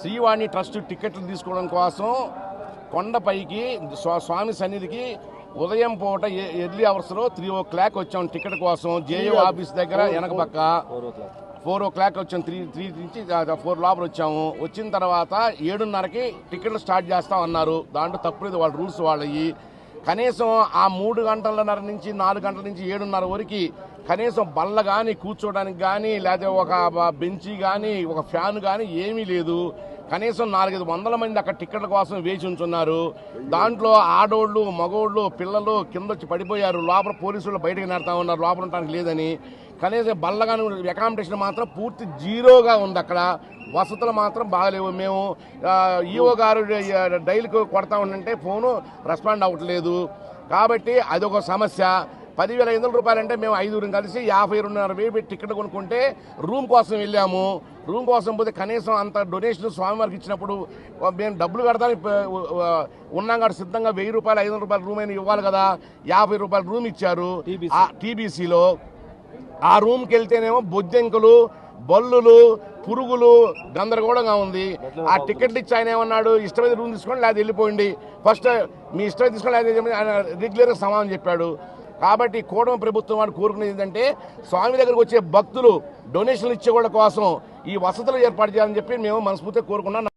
Srivani trust టికెట్లు తీసుకోవడం కోసం కొండపైకి స్వా- స్వామి సన్నిధికి ఉదయం పూట ఎర్లీ అవర్స్లో త్రీ ఓ క్లాక్ వచ్చాం టికెట్ కోసం. జేయూ ఆఫీస్ దగ్గర వెనక పక్క ఫోర్ ఓ క్లాక్. వచ్చాం. త్రీ త్రీ నుంచి ఫోర్ లోపల వచ్చాము. వచ్చిన తర్వాత ఏడున్నరకి టికెట్లు స్టార్ట్ చేస్తాం అన్నారు దాంట్లో తప్పులేదు. వాళ్ళ రూల్స్ వాళ్ళవి కనీసం ఆ మూడు గంటలన్నర నుంచి నాలుగు గంటల నుంచి ఏడున్నర వరకు కనీసం బల్ల కానీ కూర్చోడానికి కానీ లేదా ఒక బెంచి కానీ ఒక ఫ్యాన్ కానీ ఏమీ లేదు. కనీసం నాలుగైదు వందల మంది అక్కడ టికెట్ల కోసం వేచి ఉంచున్నారు. దాంట్లో ఆడోళ్ళు మగోళ్ళు పిల్లలు కింద వచ్చి పడిపోయారు. లోపల పోలీసులు బయటకు నెడతా ఉన్నారు. లోపల ఉండడానికి లేదని. కనీసం బల్లగానే అకామిడేషన్ మాత్రం పూర్తి జీరోగా ఉంది అక్కడ. వసతులు మాత్రం బాగలేవు. మేము ఈఓ గారు డైలీకి కొడతా ఉండంటే ఫోను రెస్పాండ్ అవ్వట్లేదు. కాబట్టి అదొక సమస్య. పదివేల ఐదు వందల రూపాయలంటే మేము ఐదుగురం కలిసి యాభై రెండున్నర వేలు పెట్టి టికెట్ కొనుక్కుంటే రూమ్ కోసం వెళ్ళాము. రూమ్ కోసం పోతే కనీసం అంత డొనేషన్ స్వామివారికి ఇచ్చినప్పుడు మేము డబ్బులు కడతానికి ప- ఉన్నాం కాబట్టి సిద్ధంగా వెయ్యి రూపాయలు ఐదు వందల రూపాయల రూమ్ అయినా ఇవ్వాలి కదా. యాభై రూపాయల రూమ్ ఇచ్చారు. టీబీసీలో ఆ రూమ్కి వెళ్తేనేమో బొజ్జంకులు బల్లులు పురుగులు గందరగోళంగా ఉంది. ఆ టికెట్లు ఇచ్చి ఆయన ఏమన్నాడు ఇష్టమైన రూమ్ తీసుకోండి లేదా వెళ్ళిపోయింది ఫస్ట్ మీ ఇష్టం తీసుకోండి లేదా ఆయన రెగ్యులర్గా సమాధానం చెప్పాడు. కాబట్టి కూటమి ప్రభుత్వం వాడు కోరుకునేది ఏంటంటే స్వామి దగ్గరకు వచ్చే భక్తులు డొనేషన్లు ఇచ్చే వాళ్ళ కోసం ఈ వసతులు ఏర్పాటు చేయాలని చెప్పి మేము మనస్ఫూర్తిగా కోరుకున్నాం